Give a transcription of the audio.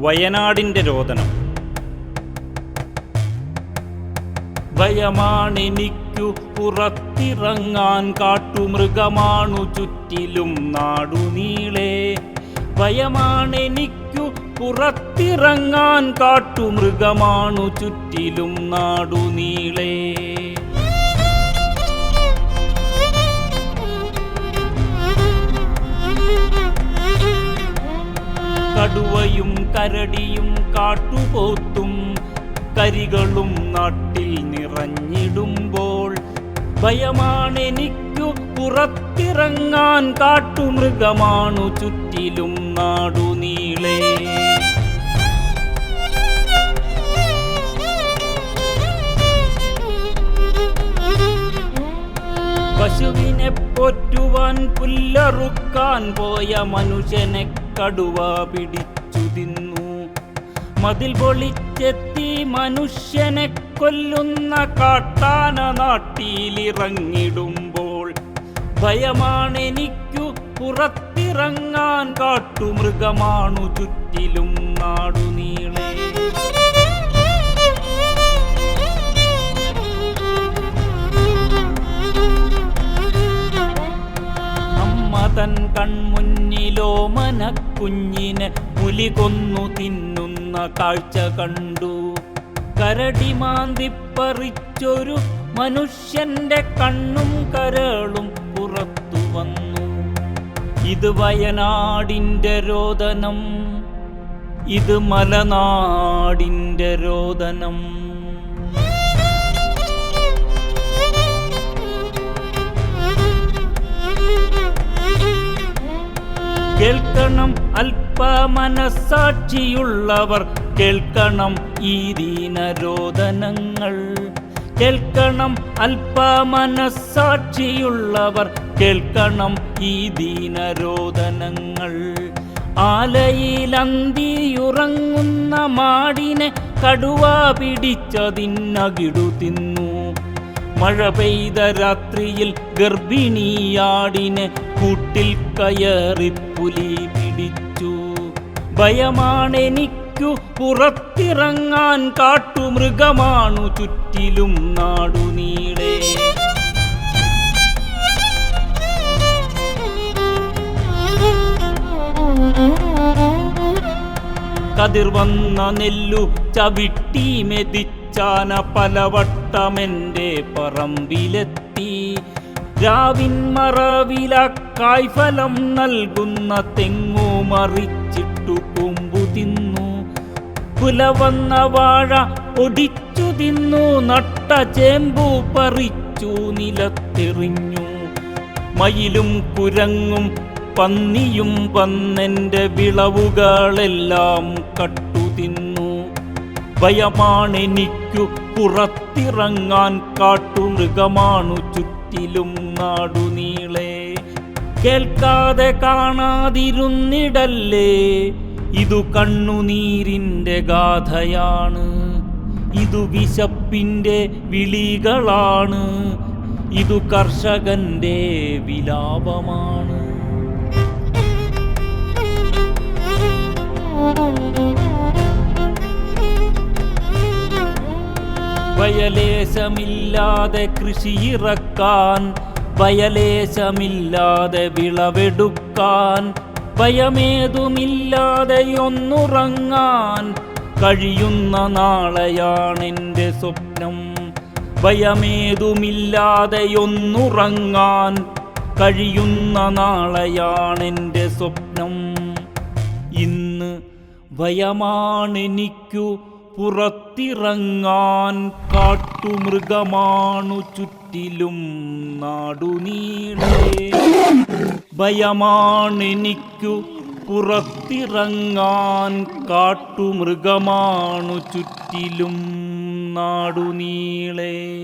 വയനാടിന്റെ രോദനം. ഭയമാണെനിക്കു പുറത്തിറങ്ങാൻ കാട്ടുമൃഗമാണു ചുറ്റിലും നാടുനീളെ. ഭയമാണെനിക്കു പുറത്തിറങ്ങാൻ കാട്ടുമൃഗമാണു ചുറ്റിലും നാടുനീളെ. കടുവയും കരടിയും കാട്ടുപോത്തും കരികളും നാട്ടിൽ നിറഞ്ഞിടുമ്പോൾ ഭയമാണെനിക്കു പുറത്തിറങ്ങാൻ കാട്ടുമൃഗമാണു ചുറ്റിലും നാടുനീളെ പശുവിനെ പോറ്റുവാൻ പുല്ലറുക്കാൻ പോയ മനുഷ്യനെ കടുവ പിടിച്ചു തിന്നു. മതിൽ പൊളിച്ചെത്തി മനുഷ്യനെ കൊല്ലുന്ന കാട്ടാന നാട്ടിലിറങ്ങിടുമ്പോൾ ഭയമാണെനിക്കു പുറത്തിറങ്ങാൻ കാട്ടുമൃഗമാണു ചുറ്റിലും നാടുനീളെ. അമ്മ തൻ കൺമുന്നിലോ മനക്കുഞ്ഞിനെ പുലി കൊന്നു തിന്നുന്ന കാഴ്ച കണ്ടു. കരടി മാന്തിപ്പറിച്ചൊരു മനുഷ്യന്റെ കണ്ണും കരളും പുറത്തു വന്നു. ഇത് വയനാടിന്റെ രോദനം. ഇത് മലനാടിന്റെ രോദനം. കേൾക്കണം അല്പ മനസ്സാക്ഷിയുള്ളവർ കേൾക്കണം ഈ ദീനരോധനങ്ങൾ കേൾക്കണം അല്പ മനസ്സാക്ഷിയുള്ളവർ കേൾക്കണം ഈ ദീനരോധനങ്ങൾ ആലയിലന്തിയുറങ്ങുന്ന മാടിനെ കടുവ പിടിച്ചതിന്നകിടു തിന്നു മഴ പെയ്ത രാത്രിയിൽ ഗർഭിണിയാടിനെ കൂട്ടിൽ കയറി പുലി പിടിച്ചു. ഭയമാണെനിക്കു പുറത്തിറങ്ങാൻ കാട്ടുമൃഗമാണു ചുറ്റിലും നാടുനീളെ കതിർ വന്ന നെല്ലു ചവിട്ടി മെതിച്ചാന പലവട്ടമെന്റെ പറമ്പിലെത്തി. രാവിൻ മറവില കായ്ഫലം നൽകുന്ന തെങ്ങു മറിച്ചിട്ടു കൊമ്പു തിന്നു. കുലവന്ന വാഴ ഒടിച്ചു തിന്നു നട്ട ചേമ്പു പറിച്ചു നിലത്തെറിഞ്ഞു. മയിലും കുരങ്ങും പന്നിയും വന്നെന്റെ വിളവുകളെല്ലാം കട്ടു ഭയമാണെനിക്കു പുറത്തിറങ്ങാൻ കാട്ടുമൃഗമാണു ചുറ്റിലും നാടുനീളെ കേൾക്കാതെ കാണാതിരുന്നിടല്ലേ ഇതു കണ്ണുനീരിന്റെ ഗാഥയാണ്. ഇതു വിശപ്പിന്റെ വിളികളാണ്. ഇതു കർഷകന്റെ വിലാപമാണ്. വയലേശമില്ലാതെ കൃഷിയിറക്കാൻ വയലേശമില്ലാതെ വിളവെടുക്കാൻ ഭയമേതുമില്ലാതെ ഒന്നുറങ്ങാൻ കഴിയുന്ന നാളെയാണെന്റെ സ്വപ്നം. ഭയമേതുമില്ലാതെ ഒന്നുറങ്ങാൻ കഴിയുന്ന നാളെയാണെന്റെ സ്വപ്നം. ഇന്ന് ഭയമാണെനിക്കു പുറത്തിറങ്ങാൻ കാട്ടുമൃഗമാണു ചുറ്റിലും നാടുനീളേ. ഭയമാണെനിക്കു പുറത്തിറങ്ങാൻ കാട്ടുമൃഗമാണു ചുറ്റിലും നാടുനീളെ.